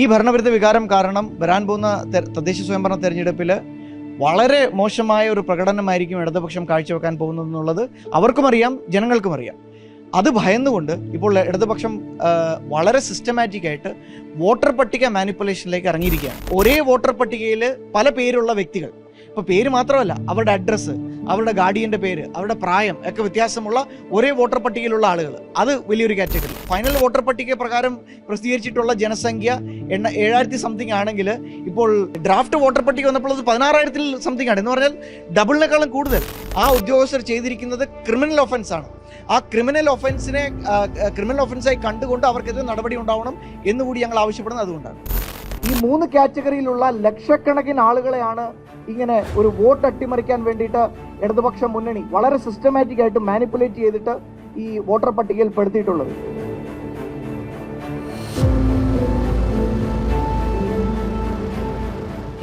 ഈ ഭരണവിരുദ്ധ വികാരം കാരണം വരാൻ പോകുന്ന തദ്ദേശ സ്വയംഭരണ തെരഞ്ഞെടുപ്പിൽ വളരെ മോശമായ ഒരു പ്രകടനമായിരിക്കും ഇടതുപക്ഷം കാഴ്ചവെക്കാൻ പോകുന്നതെന്നുള്ളത് അവർക്കും അറിയാം ജനങ്ങൾക്കും അറിയാം. അത് ഭയന്നുകൊണ്ട് ഇപ്പോൾ ഇടതുപക്ഷം വളരെ സിസ്റ്റമാറ്റിക് ആയിട്ട് വോട്ടർ പട്ടിക മാനിപ്പുലേഷനിലേക്ക് ഇറങ്ങിയിരിക്കുകയാണ്. ഒരേ വോട്ടർ പട്ടികയിൽ പല പേരുള്ള വ്യക്തികൾ ഇപ്പോൾ പേര് മാത്രമല്ല അവരുടെ അഡ്രസ്സ് അവരുടെ ഗാർഡിയന്റെ പേര് അവരുടെ പ്രായം ഒക്കെ വ്യത്യാസമുള്ള ഒരേ വോട്ടർ പട്ടികയിലുള്ള ആളുകൾ. അത് വലിയൊരു കാറ്റഗറി ഫൈനൽ വോട്ടർ പട്ടിക പ്രകാരം പ്രസിദ്ധീകരിച്ചിട്ടുള്ള ജനസംഖ്യ എണ്ണ ഏഴായിരത്തി സംതിങ് ആണെങ്കിൽ ഇപ്പോൾ ഡ്രാഫ്റ്റ് വോട്ടർ പട്ടിക വന്നപ്പോൾ അത് പതിനാറായിരത്തിൽ സംതിങ് ആണ്. എന്ന് പറഞ്ഞാൽ ഡബിളിനേക്കാളും കൂടുതൽ ആ ഉദ്യോഗസ്ഥർ ചെയ്തിരിക്കുന്നത് ക്രിമിനൽ ഒഫൻസ് ആണ്. ആ ക്രിമിനൽ ഒഫൻസിനെ ക്രിമിനൽ ഒഫൻസായി കണ്ടുകൊണ്ട് അവർക്കെതിരെ നടപടി ഉണ്ടാവണം എന്നുകൂടി ഞങ്ങൾ ആവശ്യപ്പെടുന്നത് അതുകൊണ്ടാണ്. ഈ മൂന്ന് കാറ്റഗറിയിലുള്ള ലക്ഷക്കണക്കിന് ആളുകളെയാണ് ഇങ്ങനെ ഒരു വോട്ട് അട്ടിമറിക്കാൻ വേണ്ടിയിട്ട് ഇടതുപക്ഷ മുന്നണി വളരെ സിസ്റ്റമാറ്റിക് ആയിട്ട് മാനിപ്പുലേറ്റ് ചെയ്തിട്ട് ഈ വോട്ടർ പട്ടികയിൽ പെടുത്തിയിട്ടുള്ളത്.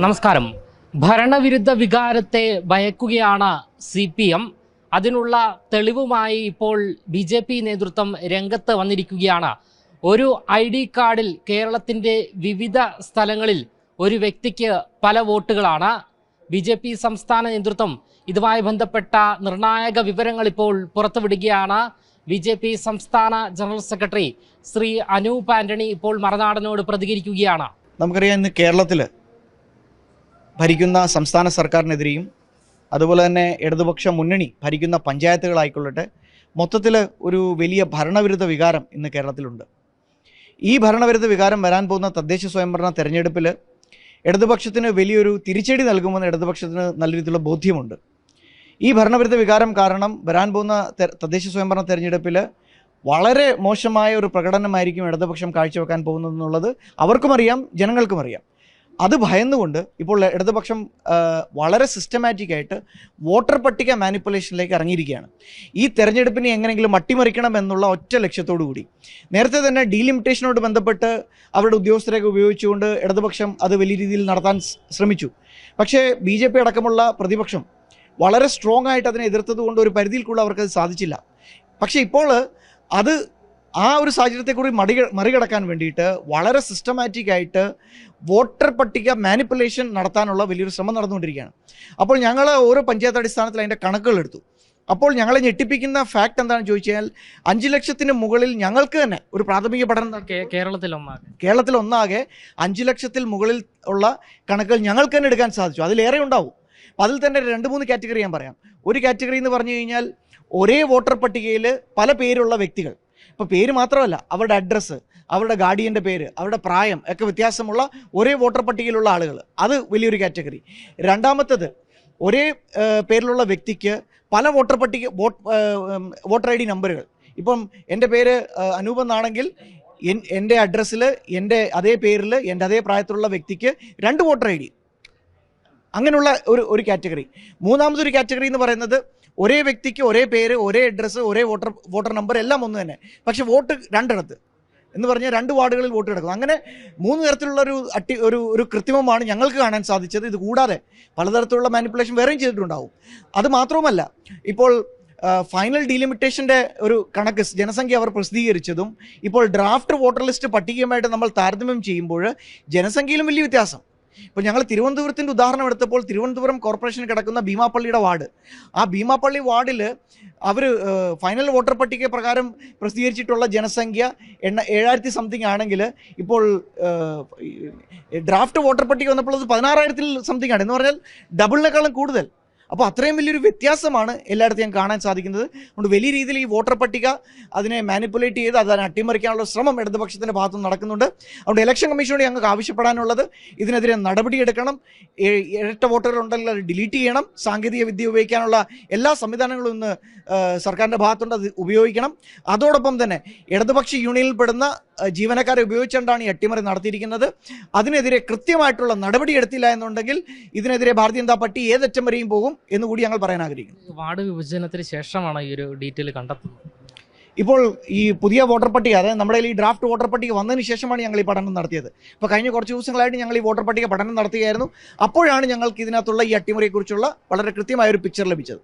നമസ്കാരം. ഭരണവിരുദ്ധ വികാരത്തെ ഭയക്കുകയാണ് സി പി എം. അതിനുള്ള തെളിവുമായി ഇപ്പോൾ ബി ജെ പി നേതൃത്വം രംഗത്ത് വന്നിരിക്കുകയാണ്. ഒരു ഐ ഡി കാർഡിൽ കേരളത്തിന്റെ വിവിധ സ്ഥലങ്ങളിൽ ഒരു വ്യക്തിക്ക് പല വോട്ടുകളാണ്. ബി ജെ പി സംസ്ഥാന നേതൃത്വം ഇതുമായി ബന്ധപ്പെട്ട നിർണായക വിവരങ്ങൾ ഇപ്പോൾ പുറത്തുവിടുകയാണ്. ബി ജെ പി സംസ്ഥാന ജനറൽ സെക്രട്ടറി ശ്രീ അനൂപ് ആന്റണി ഇപ്പോൾ മറനാടനോട് പ്രതികരിക്കുകയാണ്. നമുക്കറിയാം ഇന്ന് കേരളത്തിൽ ഭരിക്കുന്ന സംസ്ഥാന സർക്കാരിനെതിരെയും അതുപോലെ തന്നെ ഇടതുപക്ഷ മുന്നണി ഭരിക്കുന്ന പഞ്ചായത്തുകളായിക്കൊള്ളട്ടെ മൊത്തത്തിൽ ഒരു വലിയ ഭരണവിരുദ്ധ വികാരം ഇന്ന് കേരളത്തിലുണ്ട്. ഈ ഭരണവിരുദ്ധ വികാരം വരാൻ പോകുന്ന തദ്ദേശ സ്വയംഭരണ തെരഞ്ഞെടുപ്പിൽ ഇടതുപക്ഷത്തിന് വലിയൊരു തിരിച്ചടി നൽകുമെന്ന് ഇടതുപക്ഷത്തിന് നല്ല രീതിയിലുള്ള ബോധ്യമുണ്ട്. ഈ ഭരണവിരുദ്ധ വികാരം കാരണം വരാൻ പോകുന്ന തദ്ദേശ സ്വയംഭരണ തെരഞ്ഞെടുപ്പിൽ വളരെ മോശമായ ഒരു പ്രകടനമായിരിക്കും ഇടതുപക്ഷം കാഴ്ചവെക്കാൻ പോകുന്നതെന്നുള്ളത് അവർക്കും അറിയാം ജനങ്ങൾക്കും അറിയാം. അത് ഭയന്നുകൊണ്ട് ഇപ്പോൾ ഇടതുപക്ഷം വളരെ സിസ്റ്റമാറ്റിക് ആയിട്ട് വോട്ടർ പട്ടിക മാനിപ്പുലേഷനിലേക്ക് ഇറങ്ങിയിരിക്കുകയാണ്. ഈ തെരഞ്ഞെടുപ്പിനെ എങ്ങനെയെങ്കിലും മട്ടിമറിക്കണം എന്നുള്ള ഒറ്റ ലക്ഷ്യത്തോടു കൂടി. നേരത്തെ തന്നെ ഡീലിമിറ്റേഷനോട് ബന്ധപ്പെട്ട് അവരുടെ ഉദ്യോഗസ്ഥരെയൊക്കെ ഉപയോഗിച്ചുകൊണ്ട് ഇടതുപക്ഷം അത് വലിയ രീതിയിൽ നടത്താൻ ശ്രമിച്ചു. പക്ഷേ ബി ജെ പി അടക്കമുള്ള പ്രതിപക്ഷം വളരെ സ്ട്രോങ് ആയിട്ട് അതിനെ എതിർത്തത് കൊണ്ട് ഒരു പരിധിയിൽ കൂടുതൽ അവർക്കത് സാധിച്ചില്ല. പക്ഷേ ഇപ്പോൾ അത് ആ ഒരു സാഹചര്യത്തെക്കുറിച്ച് മറി മറികടക്കാൻ വേണ്ടിയിട്ട് വളരെ സിസ്റ്റമാറ്റിക് ആയിട്ട് വോട്ടർ പട്ടിക മാനിപ്പുലേഷൻ നടത്താനുള്ള വലിയൊരു ശ്രമം നടന്നുകൊണ്ടിരിക്കുകയാണ്. അപ്പോൾ ഞങ്ങൾ ഓരോ പഞ്ചായത്ത് അടിസ്ഥാനത്തിൽ അതിന്റെ കണക്കുകൾ എടുത്തു. അപ്പോൾ ഞങ്ങളെ ഞെട്ടിപ്പിക്കുന്ന ഫാക്ട് എന്താണെന്ന് ചോദിച്ചാൽ അഞ്ച് ലക്ഷത്തിന് മുകളിൽ ഞങ്ങൾക്ക് തന്നെ ഒരു പ്രാഥമിക പഠനം കേരളത്തിൽ ഒന്നാകെ. കേരളത്തിലൊന്നാകെ കേരളത്തിൽ ഒന്നാകെ അഞ്ച് ലക്ഷത്തിൽ മുകളിൽ ഉള്ള കണക്കുകൾ ഞങ്ങൾക്ക് തന്നെ എടുക്കാൻ സാധിച്ചു. അതിലേറെ ഉണ്ടാവും. അതിൽ തന്നെ രണ്ട് മൂന്ന് കാറ്റഗറി ഞാൻ പറയാം. ഒരു കാറ്റഗറി എന്ന് പറഞ്ഞു കഴിഞ്ഞാൽ ഒരേ വോട്ടർ പട്ടികയിൽ പല പേരുള്ള വ്യക്തികൾ. ഇപ്പോൾ പേര് മാത്രമല്ല അവരുടെ അഡ്രസ്സ് അവരുടെ ഗാർഡിയന്റെ പേര് അവരുടെ പ്രായം ഒക്കെ വ്യത്യാസമുള്ള ഒരേ വോട്ടർ പട്ടികയിലുള്ള ആളുകൾ അത് വലിയൊരു കാറ്റഗറി രണ്ടാമത്തത് ഒരേ പേരിലുള്ള വ്യക്തിക്ക് പല വോട്ടർ പട്ടിക വോട്ട് വോട്ടർ ഐ ഡി നമ്പറുകൾ ഇപ്പം എന്റെ പേര് അനൂപ് എന്നാണെങ്കിൽ എൻ- എന്റെ അഡ്രസ്സിൽ എന്റെ അതേ പേരിൽ എന്റെ അതേ പ്രായത്തിലുള്ള വ്യക്തിക്ക് രണ്ട് വോട്ടർ ഐ ഡി. അങ്ങനെയുള്ള ഒരു ഒരു കാറ്റഗറി മൂന്നാമതൊരു കാറ്റഗറി എന്ന് പറയുന്നത് ഒരേ വ്യക്തിക്ക് ഒരേ പേര് ഒരേ അഡ്രസ്സ് ഒരേ വോട്ടർ വോട്ടർ നമ്പർ എല്ലാം ഒന്ന് തന്നെ. പക്ഷെ വോട്ട് രണ്ടിടത്ത്. എന്ന് പറഞ്ഞാൽ രണ്ട് വാർഡുകളിൽ വോട്ട് കിടക്കുന്നു അങ്ങനെ മൂന്ന് തരത്തിലുള്ള ഒരു അട്ടി ഒരു ഒരു കൃത്രിമമാണ് ഞങ്ങൾക്ക് കാണാൻ സാധിച്ചത്. ഇത് കൂടാതെ പലതരത്തിലുള്ള മാനിപ്പുലേഷൻ വേറെയും ചെയ്തിട്ടുണ്ടാവും. അത് മാത്രവുമല്ല ഇപ്പോൾ ഫൈനൽ ഡീലിമിറ്റേഷന്റെ ഒരു കണക്ക് ജനസംഖ്യ അവർ പ്രസിദ്ധീകരിച്ചതും ഇപ്പോൾ ഡ്രാഫ്റ്റ് വോട്ടർ ലിസ്റ്റ് പട്ടികയുമായിട്ട് നമ്മൾ താരതമ്യം ചെയ്യുമ്പോൾ ജനസംഖ്യയിലും വലിയ വ്യത്യാസം. ഇപ്പോൾ ഞങ്ങൾ തിരുവനന്തപുരത്തിന്റെ ഉദാഹരണം എടുത്തപ്പോൾ തിരുവനന്തപുരം കോർപ്പറേഷൻ കിടക്കുന്ന ഭീമാപ്പള്ളിയുടെ വാർഡ്. ആ ഭീമാപ്പള്ളി വാർഡിൽ അവർ ഫൈനൽ വോട്ടർ പട്ടിക പ്രകാരം പ്രസിദ്ധീകരിച്ചിട്ടുള്ള ജനസംഖ്യ എണ്ണ ഏഴായിരത്തി സംതിങ് ആണെങ്കിൽ ഇപ്പോൾ ഡ്രാഫ്റ്റ് വോട്ടർ പട്ടിക വന്നപ്പോൾ അത് പതിനാറായിരത്തിൽ സംതിങ് ആണ്. എന്ന് പറഞ്ഞാൽ ഡബിളിനേക്കാളും കൂടുതൽ. അപ്പോൾ അത്രയും വലിയൊരു വ്യത്യാസമാണ് എല്ലായിടത്തും ഞാൻ കാണാൻ സാധിക്കുന്നത്. അതുകൊണ്ട് വലിയ രീതിയിൽ ഈ വോട്ടർ പട്ടിക അതിനെ മാനിപ്പുലേറ്റ് ചെയ്ത് അതിനെ അട്ടിമറിക്കാനുള്ള ശ്രമം ഇടതുപക്ഷത്തിന്റെ ഭാഗത്തു നടക്കുന്നുണ്ട്. അതുകൊണ്ട് ഇലക്ഷൻ കമ്മീഷനോട് ഞങ്ങൾക്ക് ആവശ്യപ്പെടാനുള്ളത് ഇതിനെതിരെ നടപടിയെടുക്കണം ഇരട്ട വോട്ടുകൾ ഉണ്ടെങ്കിൽ അത് ഡിലീറ്റ് ചെയ്യണം. സാങ്കേതിക വിദ്യ ഉപയോഗിക്കാനുള്ള എല്ലാ സംവിധാനങ്ങളും ഇന്ന് സർക്കാരിന്റെ ഭാഗത്തുണ്ട്. അത് ഉപയോഗിക്കണം. അതോടൊപ്പം തന്നെ ഇടതുപക്ഷ യൂണിയനിൽ പെടുന്ന ജീവനക്കാരെ ഉപയോഗിച്ചുകൊണ്ടാണ് ഈ അട്ടിമറി നടത്തിയിരിക്കുന്നത്. അതിനെതിരെ കൃത്യമായിട്ടുള്ള നടപടി എടുത്തില്ല എന്നുണ്ടെങ്കിൽ ഇതിനെതിരെ ഭാരതീയ ജനതാ പാർട്ടി ഏതറ്റം വരെയും പോകും. എന്നുകൂടി ഞങ്ങൾ പറയാൻ ആഗ്രഹിക്കുന്നു. വാർഡ് വിഭജനത്തിന് ശേഷമാണ് ഈ ഒരു ഡീറ്റെയിൽ കണ്ടെത്തുന്നത്. ഇപ്പോൾ ഈ പുതിയ വോട്ടർ പട്ടിക അതായത് നമ്മുടെ ഈ ഡ്രാഫ്റ്റ് വോട്ടർ പട്ടിക വന്നതിന് ശേഷമാണ് ഞങ്ങൾ ഈ പഠനം നടത്തിയത്. അപ്പോൾ കഴിഞ്ഞ കുറച്ച് ദിവസങ്ങളായിട്ട് ഞങ്ങൾ ഈ വോട്ടർ പട്ടിക പഠനം നടത്തുകയായിരുന്നു അപ്പോഴാണ് ഞങ്ങൾക്ക് ഇതിനകത്തുള്ള ഈ അട്ടിമറിയെക്കുറിച്ചുള്ള വളരെ കൃത്യമായ ഒരു പിക്ചർ ലഭിച്ചത്.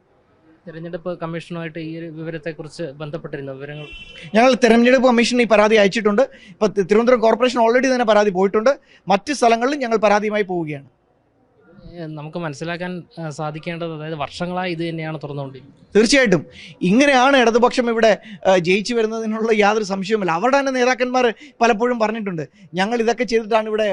തെരഞ്ഞെടുപ്പ് കമ്മീഷനുമായിട്ട് ഈ ഒരു വിവരത്തെക്കുറിച്ച് ബന്ധപ്പെട്ടിരുന്ന വിവരങ്ങൾ? ഞങ്ങൾ തെരഞ്ഞെടുപ്പ് കമ്മീഷൻ ഈ പരാതി അയച്ചിട്ടുണ്ട്. ഇപ്പോൾ തിരുവനന്തപുരം കോർപ്പറേഷൻ ഓൾറെഡി തന്നെ പരാതി പോയിട്ടുണ്ട്. മറ്റ് സ്ഥലങ്ങളിലും ഞങ്ങൾ പരാതിയുമായി പോവുകയാണ്. നമുക്ക് മനസ്സിലാക്കാൻ സാധിക്കേണ്ടത് അതായത് വർഷങ്ങളായി ഇത് തന്നെയാണ് തുറന്നുകൊണ്ടിരിക്കുന്നത്. തീർച്ചയായിട്ടും. ഇങ്ങനെയാണ് ഇടതുപക്ഷം ഇവിടെ ജയിച്ചു വരുന്നതിനുള്ള യാതൊരു സംശയവുമില്ല. അവരുടെ തന്നെ നേതാക്കന്മാർ പലപ്പോഴും പറഞ്ഞിട്ടുണ്ട് ഞങ്ങൾ ഇതൊക്കെ ചെയ്തിട്ടാണ് ഇവിടെ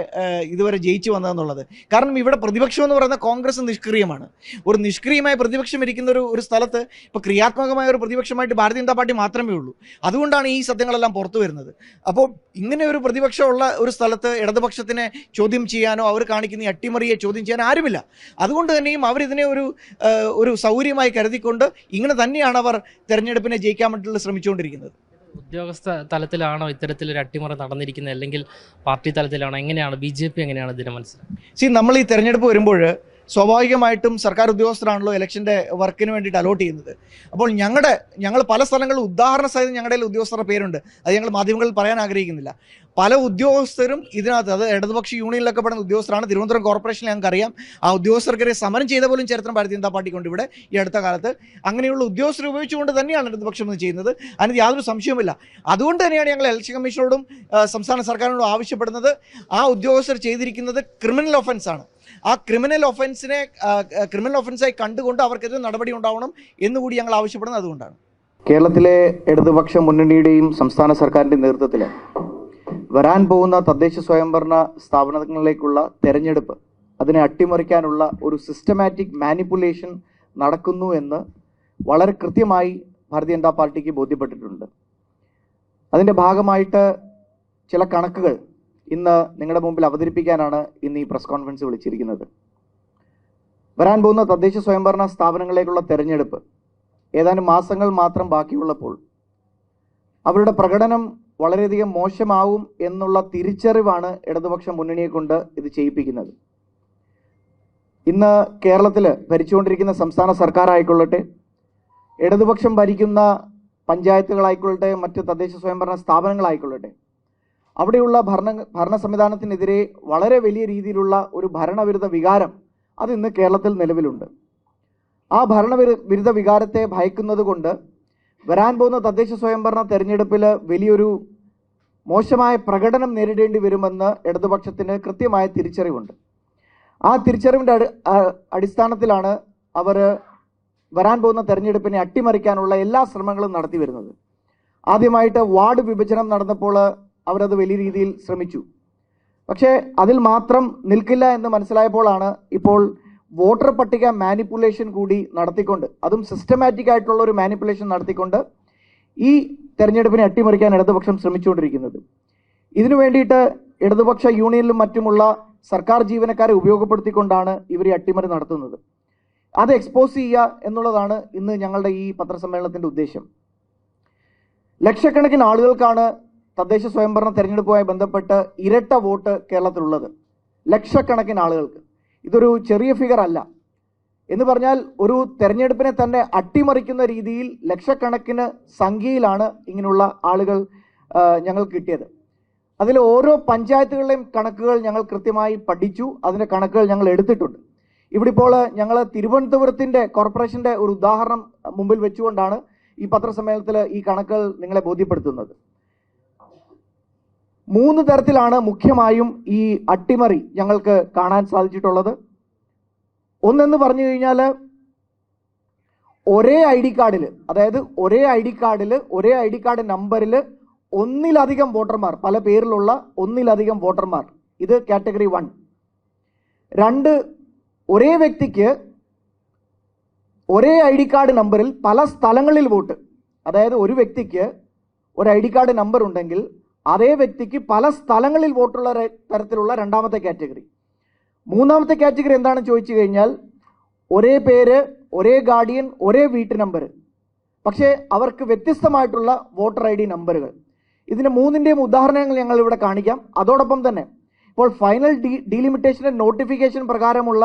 ഇതുവരെ ജയിച്ചു വന്നതെന്നുള്ളത്. കാരണം ഇവിടെ പ്രതിപക്ഷം എന്ന് പറയുന്ന കോൺഗ്രസ് നിഷ്ക്രിയമാണ്. ഒരു നിഷ്ക്രിയമായ പ്രതിപക്ഷം ഇരിക്കുന്ന ഒരു ഒരു സ്ഥലത്ത് ഇപ്പോൾ ക്രിയാത്മകമായ ഒരു പ്രതിപക്ഷമായിട്ട് ഭാരതീയ ജനതാ പാർട്ടി മാത്രമേ ഉള്ളൂ. അതുകൊണ്ടാണ് ഈ സത്യങ്ങളെല്ലാം പുറത്തു വരുന്നത്. അപ്പോൾ ഇങ്ങനെ ഒരു പ്രതിപക്ഷമുള്ള ഒരു സ്ഥലത്ത് ഇടതുപക്ഷത്തിനെ ചോദ്യം ചെയ്യാനോ അവർ കാണിക്കുന്ന അട്ടിമറിയെ ചോദ്യം ചെയ്യാൻ ആരുമില്ല അതുകൊണ്ട് തന്നെയും അവരിതിനെ ഒരു ഒരു സൗകര്യമായി കരുതിക്കൊണ്ട് ഇങ്ങനെ തന്നെയാണ് അവർ തെരഞ്ഞെടുപ്പിനെ ജയിക്കാൻ വേണ്ടിയിട്ട് ശ്രമിച്ചുകൊണ്ടിരിക്കുന്നത്. ഉദ്യോഗസ്ഥ തലത്തിലാണോ ഇത്തരത്തിലൊരു അട്ടിമറി നടന്നിരിക്കുന്നത്? അല്ലെങ്കിൽ പാർട്ടി തലത്തിലാണോ? എങ്ങനെയാണ്? ബി ജെ പി എങ്ങനെയാണ് ഇതിനെ മനസ്സിലാക്കുന്നത്? സി നമ്മൾ ഈ തെരഞ്ഞെടുപ്പ് വരുമ്പോൾ സ്വാഭാവികമായിട്ടും സർക്കാർ ഉദ്യോഗസ്ഥരാണല്ലോ ഇലക്ഷന്റെ വർക്കിന് വേണ്ടിയിട്ട് അലോട്ട് ചെയ്യുന്നത്. അപ്പോൾ ഞങ്ങളുടെ ഞങ്ങൾ പല സ്ഥലങ്ങളിലും ഉദാഹരണ സഹിതം ഞങ്ങളുടെ ഉദ്യോഗസ്ഥരുടെ പേരുണ്ട്. അത് ഞങ്ങൾ മാധ്യമങ്ങളിൽ പറയാൻ ആഗ്രഹിക്കുന്നില്ല. പല ഉദ്യോഗസ്ഥരും ഇതിനകത്ത് അത് ഇടതുപക്ഷ യൂണിയനിലൊക്കെ പെടുന്ന ഉദ്യോഗസ്ഥരാണ്. തിരുവനന്തപുരം കോർപ്പറേഷനിൽ ഞങ്ങൾക്കറിയാം. ആ ഉദ്യോഗസ്ഥർക്കെതിരെ സമരം ചെയ്ത പോലും ചരിത്രം ഭാരതീയ ജനതാ പാർട്ടിക്കുണ്ട് ഇവിടെ ഈ അടുത്ത കാലത്ത്. അങ്ങനെയുള്ള ഉദ്യോഗസ്ഥരെ ഉപയോഗിച്ചുകൊണ്ട് തന്നെയാണ് ഇടതുപക്ഷം ഇത് ചെയ്യുന്നത്. അതിന് യാതൊരു സംശയവുമില്ല. അതുകൊണ്ട് തന്നെയാണ് ഞങ്ങൾ ഇലക്ഷൻ കമ്മീഷനോടും സംസ്ഥാന സർക്കാരിനോടും ആവശ്യപ്പെടുന്നത്. ആ ഉദ്യോഗസ്ഥർ ചെയ്തിരിക്കുന്നത് ക്രിമിനൽ ഒഫൻസാണ്. ആ ക്രിമിനൽ ഒഫൻസിനെ ക്രിമിനൽ ഒഫൻസായി കണ്ടുകൊണ്ട് അവർക്കെതിരെ നടപടി ഉണ്ടാവണം എന്നുകൂടി ഞങ്ങൾ ആവശ്യപ്പെടുന്നത് അതുകൊണ്ടാണ്. കേരളത്തിലെ ഇടതുപക്ഷ മുന്നണിയുടെയും സംസ്ഥാന സർക്കാരിന്റെ നേതൃത്വത്തിൽ വരാൻ പോകുന്ന തദ്ദേശ സ്വയംഭരണ സ്ഥാപനങ്ങളിലേക്കുള്ള തെരഞ്ഞെടുപ്പ് അതിനെ അട്ടിമറിക്കാനുള്ള ഒരു സിസ്റ്റമാറ്റിക് മാനിപ്പുലേഷൻ നടക്കുന്നു എന്ന് വളരെ കൃത്യമായി ഭാരതീയ ജനതാ പാർട്ടിക്ക് ബോധ്യപ്പെട്ടിട്ടുണ്ട്. അതിന്റെ ഭാഗമായിട്ട് ചില കണക്കുകൾ ഇന്ന് നിങ്ങളുടെ മുമ്പിൽ അവതരിപ്പിക്കാനാണ് ഇന്ന് ഈ പ്രസ് കോൺഫറൻസ് വിളിച്ചിരിക്കുന്നത്. വരാൻ പോകുന്ന തദ്ദേശ സ്വയംഭരണ സ്ഥാപനങ്ങളിലേക്കുള്ള തെരഞ്ഞെടുപ്പ് ഏതാനും മാസങ്ങൾ മാത്രം ബാക്കിയുള്ളപ്പോൾ അവരുടെ പ്രകടനം വളരെയധികം മോശമാവും എന്നുള്ള തിരിച്ചറിവാണ് ഇടതുപക്ഷ മുന്നണിയെ കൊണ്ട് ഇത് ചെയ്യിപ്പിക്കുന്നത്. ഇന്ന് കേരളത്തിൽ ഭരിച്ചുകൊണ്ടിരിക്കുന്ന സംസ്ഥാന സർക്കാർ ആയിക്കൊള്ളട്ടെ ഇടതുപക്ഷം ഭരിക്കുന്ന പഞ്ചായത്തുകളായിക്കൊള്ളട്ടെ മറ്റ് തദ്ദേശ സ്വയംഭരണ സ്ഥാപനങ്ങളായിക്കൊള്ളട്ടെ അവിടെയുള്ള ഭരണ ഭരണ സംവിധാനത്തിനെതിരെ വളരെ വലിയ രീതിയിലുള്ള ഒരു ഭരണവിരുദ്ധ വികാരം അത് ഇന്ന് കേരളത്തിൽ നിലവിലുണ്ട്. ആ ഭരണവിരു വിരുദ്ധ വികാരത്തെ ഭയക്കുന്നത് കൊണ്ട് വരാൻ പോകുന്ന തദ്ദേശ സ്വയംഭരണ തെരഞ്ഞെടുപ്പിൽ വലിയൊരു മോശമായ പ്രകടനം നേരിടേണ്ടി വരുമെന്ന് ഇടതുപക്ഷത്തിന് കൃത്യമായ തിരിച്ചറിവുണ്ട്. ആ തിരിച്ചറിവിന്റെ അടിസ്ഥാനത്തിലാണ് അവർ വരാൻ പോകുന്ന തെരഞ്ഞെടുപ്പിനെ അട്ടിമറിക്കാനുള്ള എല്ലാ ശ്രമങ്ങളും നടത്തി വരുന്നത്. ആദ്യമായിട്ട് വാർഡ് വിഭജനം നടന്നപ്പോൾ അവരത് വലിയ രീതിയിൽ ശ്രമിച്ചു. പക്ഷേ അതിൽ മാത്രം നിൽക്കില്ല എന്ന് മനസ്സിലായപ്പോഴാണ് ഇപ്പോൾ വോട്ടർ പട്ടിക മാനിപ്പുലേഷൻ കൂടി നടത്തിക്കൊണ്ട് അതും സിസ്റ്റമാറ്റിക് ആയിട്ടുള്ള ഒരു മാനിപ്പുലേഷൻ നടത്തിക്കൊണ്ട് ഈ തെരഞ്ഞെടുപ്പിനെ അട്ടിമറിക്കാൻ ഇടതുപക്ഷം ശ്രമിച്ചുകൊണ്ടിരിക്കുന്നത്. ഇതിനു വേണ്ടിയിട്ട് ഇടതുപക്ഷ യൂണിയനിലും മറ്റുമുള്ള സർക്കാർ ജീവനക്കാരെ ഉപയോഗപ്പെടുത്തിക്കൊണ്ടാണ് ഇവർ അട്ടിമറി നടത്തുന്നത്. അത് എക്സ്പോസ് ചെയ്യുക എന്നുള്ളതാണ് ഇന്ന് ഞങ്ങളുടെ ഈ പത്രസമ്മേളനത്തിന്റെ ഉദ്ദേശം. ലക്ഷക്കണക്കിന് ആളുകൾക്കാണ് തദ്ദേശ സ്വയംഭരണ തെരഞ്ഞെടുപ്പുമായി ബന്ധപ്പെട്ട് ഇരട്ട വോട്ട് കേരളത്തിലുള്ളത്. ലക്ഷക്കണക്കിന് ആളുകൾക്ക്. ഇതൊരു ചെറിയ ഫിഗർ അല്ല. എന്ന് പറഞ്ഞാൽ ഒരു തെരഞ്ഞെടുപ്പിനെ തന്നെ അട്ടിമറിക്കുന്ന രീതിയിൽ ലക്ഷക്കണക്കിന് സംഖ്യയിലാണ് ഇങ്ങനെയുള്ള ആളുകൾ ഞങ്ങൾ കിട്ടിയത്. അതിൽ ഓരോ പഞ്ചായത്തുകളിലെയും കണക്കുകൾ ഞങ്ങൾ കൃത്യമായി പഠിച്ചു. അതിന്റെ കണക്കുകൾ ഞങ്ങൾ എടുത്തിട്ടുണ്ട്. ഇവിടെ ഇപ്പോൾ ഞങ്ങൾ തിരുവനന്തപുരത്തിന്റെ കോർപ്പറേഷന്റെ ഒരു ഉദാഹരണം മുമ്പിൽ വെച്ചുകൊണ്ടാണ് ഈ പത്രസമ്മേളനത്തിൽ ഈ കണക്കുകൾ നിങ്ങളെ ബോധ്യപ്പെടുത്തുന്നത്. മൂന്ന് തരത്തിലാണ് മുഖ്യമായും ഈ അട്ടിമറി ഞങ്ങൾക്ക് കാണാൻ സാധിച്ചിട്ടുള്ളത്. ഒന്നെന്ന് പറഞ്ഞു കഴിഞ്ഞാൽ ഒരേ ഐ ഡി കാർഡിൽ അതായത് ഒരേ ഐ ഡി കാർഡിൽ ഒരേ ഐ ഡി കാർഡ് നമ്പറിൽ ഒന്നിലധികം വോട്ടർമാർ പല പേരിലുള്ള ഒന്നിലധികം വോട്ടർമാർ. ഇത് കാറ്റഗറി വൺ. രണ്ട് ഒരേ വ്യക്തിക്ക് ഒരേ ഐ ഡി കാർഡ് നമ്പറിൽ പല സ്ഥലങ്ങളിൽ വോട്ട്. അതായത് ഒരു വ്യക്തിക്ക് ഒരു ഐ ഡി കാർഡ് നമ്പർ ഉണ്ടെങ്കിൽ അതേ വ്യക്തിക്ക് പല സ്ഥലങ്ങളിൽ വോട്ടുള്ള തരത്തിലുള്ള രണ്ടാമത്തെ കാറ്റഗറി. മൂന്നാമത്തെ കാറ്റഗറി എന്താണെന്ന് ചോദിച്ചു കഴിഞ്ഞാൽ ഒരേ പേര് ഒരേ ഗാർഡിയൻ ഒരേ വീട്ടു നമ്പർ. പക്ഷേ അവർക്ക് വ്യത്യസ്തമായിട്ടുള്ള വോട്ടർ ഐ ഡി നമ്പറുകൾ. ഇതിന് മൂന്നിന്റെയും ഉദാഹരണങ്ങൾ ഞങ്ങൾ ഇവിടെ കാണിക്കാം. അതോടൊപ്പം തന്നെ ഇപ്പോൾ ഫൈനൽ ഡി ഡീലിമിറ്റേഷന്റെ നോട്ടിഫിക്കേഷൻ പ്രകാരമുള്ള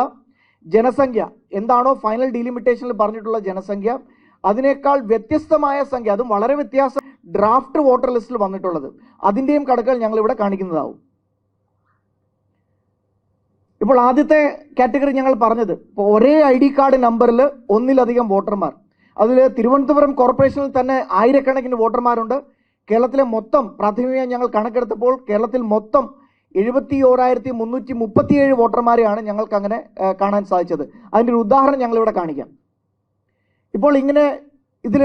ജനസംഖ്യ. എന്താണോ ഫൈനൽ ഡീലിമിറ്റേഷനിൽ പറഞ്ഞിട്ടുള്ള ജനസംഖ്യ. അതിനേക്കാൾ വ്യത്യസ്തമായ സംഖ്യ അതും വളരെ വ്യത്യാസം ഡ്രാഫ്റ്റ് വോട്ടർ ലിസ്റ്റിൽ വന്നിട്ടുള്ളത്. അതിന്റെയും കണക്കുകൾ ഞങ്ങൾ ഇവിടെ കാണിക്കുന്നതാവും. ഇപ്പോൾ ആദ്യത്തെ കാറ്റഗറി ഞങ്ങൾ പറഞ്ഞത് ഇപ്പോൾ ഒരേ ഐ ഡി കാർഡ് നമ്പറിൽ ഒന്നിലധികം വോട്ടർമാർ. അതിൽ തിരുവനന്തപുരം കോർപ്പറേഷനിൽ തന്നെ ആയിരക്കണക്കിന് വോട്ടർമാരുണ്ട്. കേരളത്തിലെ മൊത്തം പ്രാഥമികമായി ഞങ്ങൾ കണക്കെടുത്തപ്പോൾ കേരളത്തിൽ മൊത്തം എഴുപത്തി ഓരായിരത്തി മുന്നൂറ്റി മുപ്പത്തിയേഴ് വോട്ടർമാരെയാണ് ഞങ്ങൾക്ക് അങ്ങനെ കാണാൻ സാധിച്ചത്. അതിന്റെ ഒരു ഉദാഹരണം ഞങ്ങളിവിടെ കാണിക്കാം. ഇപ്പോൾ ഇങ്ങനെ ഇതിൽ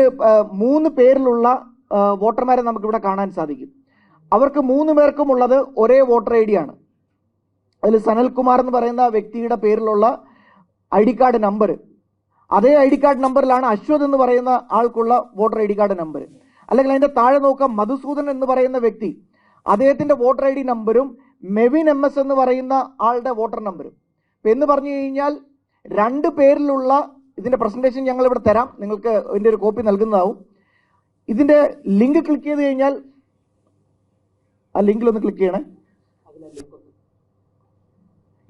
മൂന്ന് പേരിലുള്ള വോട്ടർമാരെ നമുക്കിവിടെ കാണാൻ സാധിക്കും. അവർക്ക് മൂന്ന് പേർക്കും ഉള്ളത് ഒരേ വോട്ടർ ഐ ഡി ആണ്. അതിൽ സനൽകുമാർ എന്ന് പറയുന്ന വ്യക്തിയുടെ പേരിലുള്ള ഐ ഡി കാർഡ് നമ്പർ. അതേ ഐ ഡി കാർഡ് നമ്പറിലാണ് അശ്വത് എന്ന് പറയുന്ന ആൾക്കുള്ള voter I D card number. അല്ലെങ്കിൽ അതിന്റെ താഴെ നോക്കാം മധുസൂദൻ എന്ന് പറയുന്ന വ്യക്തി. അദ്ദേഹത്തിന്റെ വോട്ടർ ഐ ഡി നമ്പരും മെവിൻ എം എസ് എന്ന് പറയുന്ന ആളുടെ വോട്ടർ നമ്പരും എന്ന് പറഞ്ഞു കഴിഞ്ഞാൽ രണ്ട് പേരിലുള്ള ഇതിന്റെ പ്രസന്റേഷൻ ഞങ്ങൾ ഇവിടെ തരാം. നിങ്ങൾക്ക് ഇതിന്റെ ഒരു കോപ്പി നൽകുന്നതാവും. ഇതിന്റെ ലിങ്ക് ക്ലിക്ക് ചെയ്ത് കഴിഞ്ഞാൽ ആ ലിങ്കിൽ ഒന്ന് ക്ലിക്ക് ചെയ്യണേ.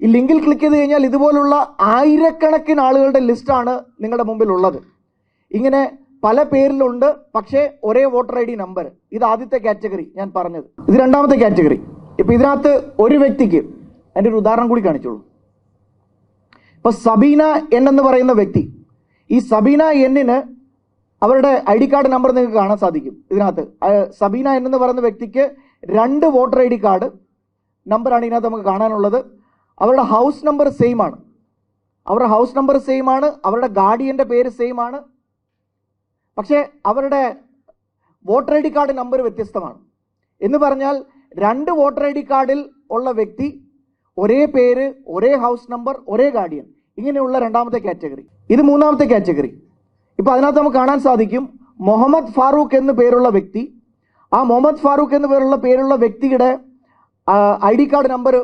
ഈ ലിങ്കിൽ ക്ലിക്ക് ചെയ്ത് കഴിഞ്ഞാൽ ഇതുപോലുള്ള ആയിരക്കണക്കിന് ആളുകളുടെ ലിസ്റ്റാണ് നിങ്ങളുടെ മുമ്പിൽ ഉള്ളത് ഇങ്ങനെ പല പേരിലുണ്ട് പക്ഷേ ഒരേ വോട്ടർ ഐ ഡി നമ്പർ ഇത് ആദ്യത്തെ കാറ്റഗറി ഞാൻ പറഞ്ഞത്. ഇത് രണ്ടാമത്തെ കാറ്റഗറി ഇപ്പൊ ഇതിനകത്ത് ഒരു വ്യക്തിക്ക് എന്റെ ഒരു ഉദാഹരണം കൂടി കാണിച്ചോളൂ. ഇപ്പൊ സബീന എന്നെന്ന് എന്ന് പറയുന്ന വ്യക്തി ഈ സബീന എന്നിന് അവരുടെ ഐ ഡി കാർഡ് നമ്പർ നിങ്ങൾക്ക് കാണാൻ സാധിക്കും ഇതിനകത്ത്. സബീന എൻ എന്ന് പറയുന്ന വ്യക്തിക്ക് രണ്ട് വോട്ടർ ഐ ഡി കാർഡ് നമ്പറാണ് ഇതിനകത്ത് നമുക്ക് കാണാനുള്ളത്. അവരുടെ ഹൗസ് നമ്പർ സെയിം ആണ്. അവരുടെ ഹൗസ് നമ്പർ സെയിം ആണ്. അവരുടെ ഗാർഡിയന്റെ പേര് സെയിം ആണ്. പക്ഷേ അവരുടെ voter I D card number വ്യത്യസ്തമാണ്. എന്ന് പറഞ്ഞാൽ രണ്ട് വോട്ടർ ഐ ഡി കാർഡിൽ ഉള്ള വ്യക്തി ഒരേ പേര് ഒരേ ഹൗസ് നമ്പർ ഒരേ ഗാർഡിയൻ ഇങ്ങനെയുള്ള രണ്ടാമത്തെ കാറ്റഗറി. ഇത് മൂന്നാമത്തെ കാറ്റഗറി. ഇപ്പൊ അതിനകത്ത് നമുക്ക് കാണാൻ സാധിക്കും മുഹമ്മദ് ഫാറൂഖ് എന്ന് പേരുള്ള വ്യക്തി. ആ മുഹമ്മദ് ഫാറൂഖ് എന്ന് പേരുള്ള പേരുള്ള വ്യക്തിയുടെ I D card number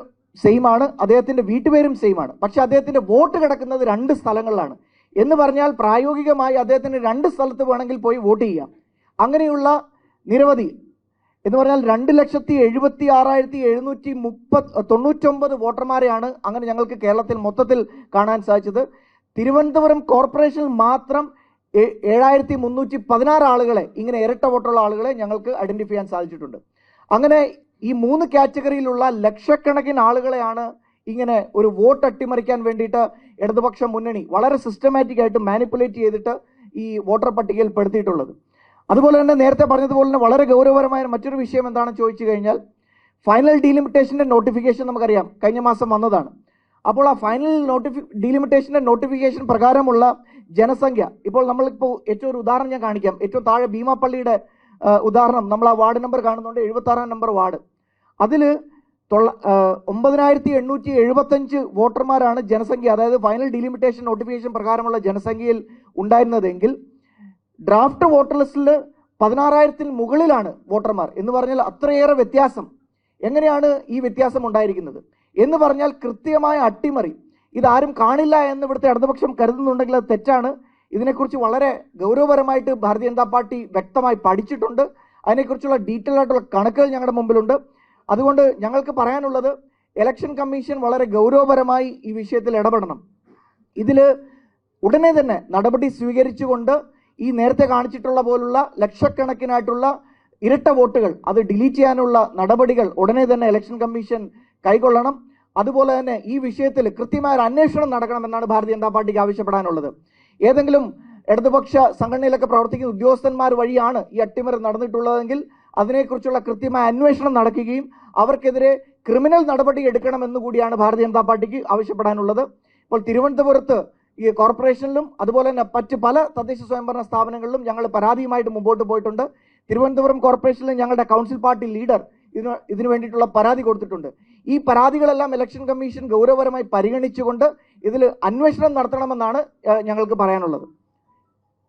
same ആണ്. അദ്ദേഹത്തിന്റെ വീട്ടുപേരും സെയിം ആണ്. പക്ഷെ അദ്ദേഹത്തിന്റെ വോട്ട് കിടക്കുന്നത് രണ്ട് സ്ഥലങ്ങളിലാണ്. എന്ന് പറഞ്ഞാൽ പ്രായോഗികമായി അദ്ദേഹത്തിന് രണ്ട് സ്ഥലത്ത് വേണമെങ്കിൽ പോയി വോട്ട് ചെയ്യാം. അങ്ങനെയുള്ള നിരവധി എന്ന് പറഞ്ഞാൽ രണ്ട് ലക്ഷത്തി എഴുപത്തി ആറായിരത്തി എഴുന്നൂറ്റി മുപ്പത് തൊണ്ണൂറ്റൊമ്പത് വോട്ടർമാരെയാണ് അങ്ങനെ ഞങ്ങൾക്ക് കേരളത്തിൽ മൊത്തത്തിൽ കാണാൻ സാധിച്ചത്. തിരുവനന്തപുരം കോർപ്പറേഷനിൽ മാത്രം ഏഴായിരത്തി മുന്നൂറ്റി പതിനാറ് ആളുകളെ ഇങ്ങനെ ഇരട്ട വോട്ടുള്ള ആളുകളെ ഞങ്ങൾക്ക് ഐഡന്റിഫൈ ചെയ്യാൻ സാധിച്ചിട്ടുണ്ട്. അങ്ങനെ ഈ മൂന്ന് കാറ്റഗറിയിലുള്ള ലക്ഷക്കണക്കിന് ആളുകളെയാണ് ഇങ്ങനെ ഒരു വോട്ട് അട്ടിമറിക്കാൻ വേണ്ടിയിട്ട് ഇടതുപക്ഷ മുന്നണി വളരെ സിസ്റ്റമാറ്റിക് ആയിട്ട് മാനിപ്പുലേറ്റ് ചെയ്തിട്ട് ഈ വോട്ടർ പട്ടികയിൽ പെടുത്തിയിട്ടുള്ളത്. അതുപോലെ തന്നെ നേരത്തെ പറഞ്ഞതുപോലെ തന്നെ വളരെ ഗൗരവപരമായ മറ്റൊരു വിഷയം എന്താണെന്ന് ചോദിച്ചു കഴിഞ്ഞാൽ ഫൈനൽ ഡീലിമിറ്റേഷന്റെ നോട്ടിഫിക്കേഷൻ നമുക്കറിയാം. കഴിഞ്ഞ മാസം വന്നതാണ്. അപ്പോൾ ആ ഫൈനൽ നോട്ടിഫി ഡീലിമിറ്റേഷന്റെ നോട്ടിഫിക്കേഷൻ പ്രകാരമുള്ള ജനസംഖ്യ. ഇപ്പോൾ നമ്മളിപ്പോൾ ഏറ്റവും ഒരു ഉദാഹരണം ഞാൻ കാണിക്കാം. ഏറ്റവും താഴെ ഭീമാപ്പള്ളിയുടെ ഉദാഹരണം. നമ്മൾ ആ വാർഡ് നമ്പർ കാണുന്നുണ്ട്. എഴുപത്തി ആറാം നമ്പർ വാർഡ്. അതിൽ തൊള്ള ഒമ്പതിനായിരത്തി എണ്ണൂറ്റി എഴുപത്തഞ്ച് വോട്ടർമാരാണ് ജനസംഖ്യ അതായത് ഫൈനൽ ഡീലിമിറ്റേഷൻ നോട്ടിഫിക്കേഷൻ പ്രകാരമുള്ള ജനസംഖ്യയിൽ ഉണ്ടായിരുന്നതെങ്കിൽ ഡ്രാഫ്റ്റ് വോട്ടർ ലിസ്റ്റിൽ പതിനാറായിരത്തിന് മുകളിലാണ് വോട്ടർമാർ. എന്ന് പറഞ്ഞാൽ അത്രയേറെ വ്യത്യാസം. എങ്ങനെയാണ് ഈ വ്യത്യാസം ഉണ്ടായിരിക്കുന്നത്? എന്ന് പറഞ്ഞാൽ കൃത്യമായ അട്ടിമറി. ഇതാരും കാണില്ല എന്ന് ഇവിടുത്തെ ഇടതുപക്ഷം കരുതുന്നുണ്ടെങ്കിൽ അത് തെറ്റാണ്. ഇതിനെക്കുറിച്ച് വളരെ ഗൗരവപരമായിട്ട് ഭാരതീയ ജനതാ പാർട്ടി വ്യക്തമായി പഠിച്ചിട്ടുണ്ട്. അതിനെക്കുറിച്ചുള്ള ഡീറ്റെയിൽ ആയിട്ടുള്ള കണക്കുകൾ ഞങ്ങളുടെ മുമ്പിലുണ്ട്. അതുകൊണ്ട് ഞങ്ങൾക്ക് പറയാനുള്ളത് ഇലക്ഷൻ കമ്മീഷൻ വളരെ ഗൗരവപരമായി ഈ വിഷയത്തിൽ ഇടപെടണം. ഇതിൽ ഉടനെ തന്നെ നടപടി സ്വീകരിച്ചുകൊണ്ട് ഈ നേരത്തെ കാണിച്ചിട്ടുള്ള പോലുള്ള ലക്ഷക്കണക്കിനായിട്ടുള്ള ഇരട്ട വോട്ടുകൾ അത് ഡിലീറ്റ് ചെയ്യാനുള്ള നടപടികൾ ഉടനെ തന്നെ ഇലക്ഷൻ കമ്മീഷൻ കൈക്കൊള്ളണം അതുപോലെ തന്നെ ഈ വിഷയത്തിൽ കൃത്യമായ ഒരു അന്വേഷണം നടക്കണമെന്നാണ് ഭാരതീയ ജനതാ പാർട്ടിക്ക് ആവശ്യപ്പെടാനുള്ളത്. ഏതെങ്കിലും ഇടതുപക്ഷ സംഘടനയിലൊക്കെ പ്രവർത്തിക്കുന്ന ഉദ്യോഗസ്ഥന്മാർ വഴിയാണ് ഈ അട്ടിമറി നടന്നിട്ടുള്ളതെങ്കിൽ അതിനെക്കുറിച്ചുള്ള കൃത്യമായ അന്വേഷണം നടക്കുകയും അവർക്കെതിരെ ക്രിമിനൽ നടപടി എടുക്കണമെന്ന് കൂടിയാണ് ഭാരതീയ ജനതാ പാർട്ടിക്ക് ആവശ്യപ്പെടാനുള്ളത്. ഇപ്പോൾ തിരുവനന്തപുരത്ത് ഈ കോർപ്പറേഷനിലും അതുപോലെ തന്നെ മറ്റ് പല തദ്ദേശ സ്വയംഭരണ സ്ഥാപനങ്ങളിലും ഞങ്ങൾ പരാതിയുമായിട്ട് മുമ്പോട്ട് പോയിട്ടുണ്ട്. തിരുവനന്തപുരം കോർപ്പറേഷനിൽ ഞങ്ങളുടെ കൗൺസിൽ പാർട്ടി ലീഡർ ഇതിന് ഇതിനു വേണ്ടിയിട്ടുള്ള പരാതി കൊടുത്തിട്ടുണ്ട്. ഈ പരാതികളെല്ലാം ഇലക്ഷൻ കമ്മീഷൻ ഗൗരവപരമായി പരിഗണിച്ചുകൊണ്ട് ഇതിൽ അന്വേഷണം നടത്തണമെന്നാണ് ഞങ്ങൾക്ക് പറയാനുള്ളത്.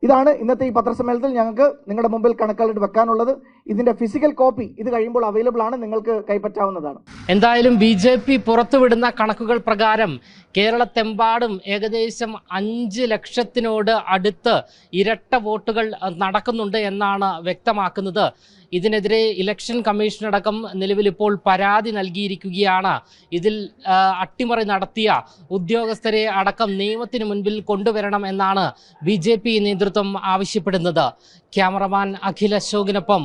ഇതാണ് ഇന്നത്തെ ഈ പത്രസമ്മേളനത്തിൽ ഞങ്ങൾക്ക് നിങ്ങളുടെ മുമ്പിൽ കണക്കാലിട്ട് വെക്കാനുള്ളത്. ഇതിന്റെ ഫിസിക്കൽ കോപ്പി ഇത് കഴിയുമ്പോൾ അവൈലബിൾ ആണ് നിങ്ങൾക്ക് കൈപ്പറ്റാവുന്നതാണ്. എന്തായാലും ബി ജെ പി പുറത്തുവിടുന്ന കണക്കുകൾ പ്രകാരം കേരളത്തെമ്പാടും ഏകദേശം അഞ്ച് ലക്ഷത്തിനോട് അടുത്ത് ഇരട്ട വോട്ടുകൾ നടക്കുന്നുണ്ട് എന്നാണ് വ്യക്തമാക്കുന്നത്. ഇതിനെതിരെ ഇലക്ഷൻ കമ്മീഷനടക്കം നിലവിൽ ഇപ്പോൾ പരാതി നൽകിയിരിക്കുകയാണ്. ഇതിൽ അട്ടിമറി നടത്തിയ ഉദ്യോഗസ്ഥരെ അടക്കം നിയമത്തിന് മുൻപിൽ കൊണ്ടുവരണം എന്നാണ് ബി നേതൃത്വം ആവശ്യപ്പെടുന്നത്. ക്യാമറമാൻ അഖിൽ അശോകിനൊപ്പം